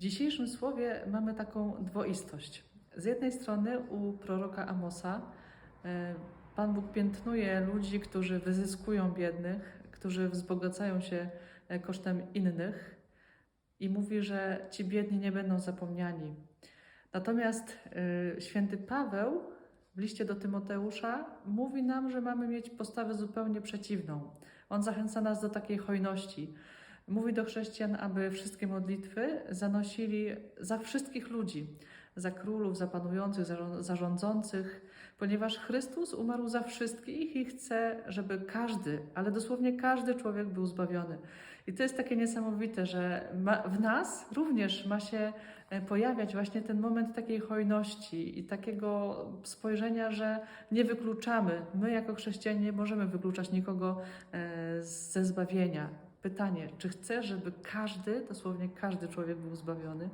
dzisiejszym słowie mamy taką dwoistość. Z jednej strony u proroka Amosa e, Pan Bóg piętnuje ludzi, którzy wyzyskują biednych, którzy wzbogacają się e, kosztem innych i mówi, że ci biedni nie będą zapomniani. Natomiast e, święty Paweł w liście do Tymoteusza mówi nam, że mamy mieć postawę zupełnie przeciwną. On zachęca nas do takiej hojności. Mówi do chrześcijan, aby wszystkie modlitwy zanosili za wszystkich ludzi, za królów, za panujących, za, za rządzących, ponieważ Chrystus umarł za wszystkich i chce, żeby każdy, ale dosłownie każdy człowiek był zbawiony. I to jest takie niesamowite, że ma, w nas również ma się e, pojawiać właśnie ten moment takiej hojności i takiego spojrzenia, że nie wykluczamy. My, jako chrześcijanie, nie możemy wykluczać nikogo e, ze zbawienia. Pytanie, czy chcesz, żeby każdy, dosłownie każdy człowiek był zbawiony?